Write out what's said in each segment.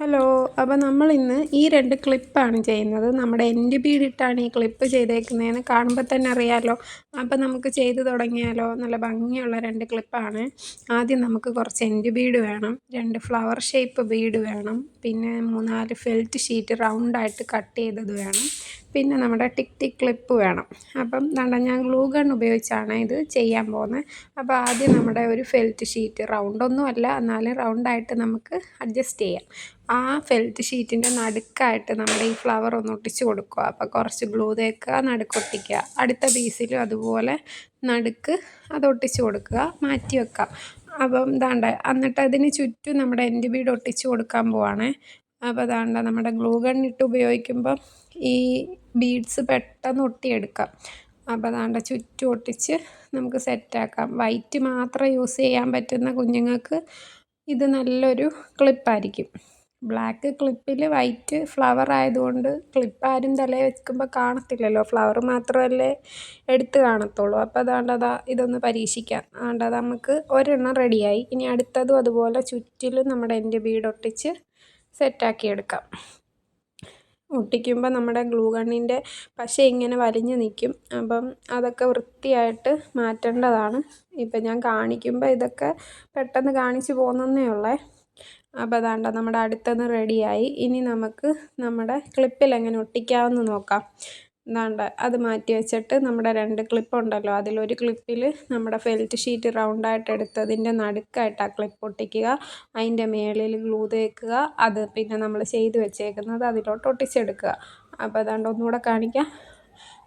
Hello അപ്പോൾ നമ്മൾ ഇന്ന് ഈ രണ്ട് ക്ലിപ്പാണ് ചെയ്യുന്നത്. നമ്മുടെ എൻഡ് ബീഡിട്ടാണ് ഈ ക്ലിപ്പ് ചെയ്തേക്കുന്നതെന്ന് കാണുമ്പോൾ തന്നെ അറിയാമല്ലോ അപ്പോൾ നമുക്ക് ചെയ്തു തുടങ്ങിയാലോ നല്ല ഭംഗിയുള്ള രണ്ട് ക്ലിപ്പാണ്. ആദ്യം നമുക്ക് കുറച്ച് എൻഡ് ബീഡ് വേണം രണ്ട് ഫ്ലവർ ഷേപ്പ് ബീഡ് വേണം പിന്നെ മൂന്നാൽ ഫെൽറ്റ് ഷീറ്റ് റൗണ്ടായിട്ട് കട്ട് ചെയ്തത് വേണം. പിന്നെ നമ്മുടെ ടിക് ടിക് ക്ലിപ്പ് വേണം. അപ്പം ദാണ്ട ഞാൻ ഗ്ലൂ ഗൺ ഉപയോഗിച്ചാണ് ഇത് ചെയ്യാൻ പോകുന്നത്. അപ്പോൾ ആദ്യം നമ്മുടെ ഒരു ഫെൽറ്റ് ഷീറ്റ് റൗണ്ടൊന്നും അല്ല എന്നാലും റൗണ്ടായിട്ട് നമുക്ക് അഡ്ജസ്റ്റ് ചെയ്യാം. ആ ഫെൽറ്റ് ഷീറ്റിന്റെ നടുക്കായിട്ട് നമ്മുടെ ഈ ഫ്ലവർ ഒന്ന് ഒട്ടിച്ച് കൊടുക്കുക. അപ്പോൾ കുറച്ച് ഗ്ലൂ തേക്കുക നടുക്കൊട്ടിക്കുക അടുത്ത പീസിലും അതുപോലെ നടുക്ക് അത് ഒട്ടിച്ച് കൊടുക്കുക മാറ്റി വെക്കുക അപ്പം ദാണ്ട എന്നിട്ട് അതിന് ചുറ്റും നമ്മുടെ എൻഡ് ബീഡ് ഒട്ടിച്ച് കൊടുക്കാൻ പോവാണേ. അപ്പോൾ അതാണ്ട നമ്മുടെ ഗ്ലൂ ഗണ്ണിട്ട് ഉപയോഗിക്കുമ്പം ഈ ബീഡ്സ് പെട്ടെന്ന് ഒട്ടിയെടുക്കാം. അപ്പോൾ അതാണ്ട ചുറ്റും ഒട്ടിച്ച് നമുക്ക് സെറ്റാക്കാം വൈറ്റ് മാത്രം യൂസ് ചെയ്യാൻ പറ്റുന്ന കുഞ്ഞുങ്ങൾക്ക് ഇത് നല്ലൊരു ക്ലിപ്പായിരിക്കും ബ്ലാക്ക് ക്ലിപ്പിൽ വൈറ്റ് ഫ്ലവർ ആയതുകൊണ്ട് ക്ലിപ്പ് ആരും തലയിൽ വെക്കുമ്പോൾ കാണത്തില്ലല്ലോ. ഫ്ലവർ മാത്രമല്ലേ എടുത്ത് കാണത്തുള്ളൂ. അപ്പോൾ അതുകൊണ്ട് അതാ ഇതൊന്ന് പരീക്ഷിക്കാം. അതുകൊണ്ട് അത് നമുക്ക് ഒരെണ്ണം റെഡിയായി ഇനി അടുത്തതും അതുപോലെ ചുറ്റിലും നമ്മുടെ എന്റെ ബീഡ് ഒട്ടിച്ച് സെറ്റാക്കി എടുക്കാം ഒട്ടിക്കുമ്പോൾ നമ്മുടെ ഗ്ലൂ ഗണ്ണിന്റെ പശ ഇങ്ങനെ വലിഞ്ഞു നിൽക്കും അപ്പം അതൊക്കെ വൃത്തിയായിട്ട് മാറ്റേണ്ടതാണ്. ഇപ്പം ഞാൻ കാണിക്കുമ്പോൾ ഇതൊക്കെ പെട്ടെന്ന് കാണിച്ചു പോകുന്നതേ ഉള്ളേ. അപ്പോൾ അതാണ്ട നമ്മുടെ അടുത്തത് റെഡിയായി ഇനി നമുക്ക് നമ്മുടെ ക്ലിപ്പിൽ എങ്ങനെ ഒട്ടിക്കാമെന്ന് നോക്കാം. എന്താണ്ട് അത് മാറ്റി വെച്ചിട്ട് നമ്മുടെ രണ്ട് ക്ലിപ്പ് ഉണ്ടല്ലോ അതിലൊരു ക്ലിപ്പിൽ നമ്മുടെ ഫെൽറ്റ് ഷീറ്റ് റൗണ്ടായിട്ട് എടുത്തതിന്റെ നടുക്കായിട്ട് ആ ക്ലിപ്പ് ഒട്ടിക്കുക. അതിന്റെ മേളിൽ ഗ്ലൂ തേക്കുക. അത് പിന്നെ നമ്മൾ ചെയ്ത് വെച്ചേക്കുന്നത് അതിലോട്ട് ഒട്ടിച്ചെടുക്കുക. അപ്പോൾ അതാണ്ട് ഒന്നുകൂടെ കാണിക്കാം.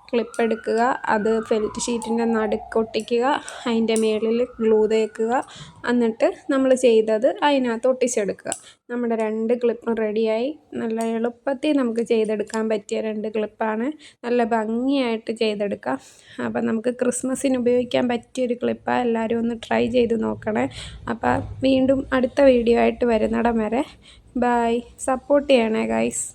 ക്ലിപ്പ് എടുക്കുക. അത് ഫെൽറ്റ് ഷീറ്റിന്റെ നടുക്കൊട്ടിക്കുക അതിന്റെ മുകളിൽ ഗ്ലൂ തേക്കുക. എന്നിട്ട് നമ്മൾ ചെയ്തത് അതിനകത്ത് ഒട്ടിച്ചെടുക്കുക. നമ്മുടെ രണ്ട് ക്ലിപ്പും റെഡിയായി നല്ല എളുപ്പത്തിൽ നമുക്ക് ചെയ്തെടുക്കാൻ പറ്റിയ രണ്ട് ക്ലിപ്പാണ് നല്ല ഭംഗിയായിട്ട് ചെയ്തെടുക്കാം. അപ്പം നമുക്ക് ക്രിസ്മസിന് ഉപയോഗിക്കാൻ പറ്റിയൊരു ക്ലിപ്പാണ് എല്ലാവരും ഒന്ന് ട്രൈ ചെയ്ത് നോക്കണേ. അപ്പം വീണ്ടും അടുത്ത വീഡിയോ ആയിട്ട് വരുന്നിടം വരെ. ബായ് സപ്പോർട്ട് ചെയ്യണേ ഗൈസ്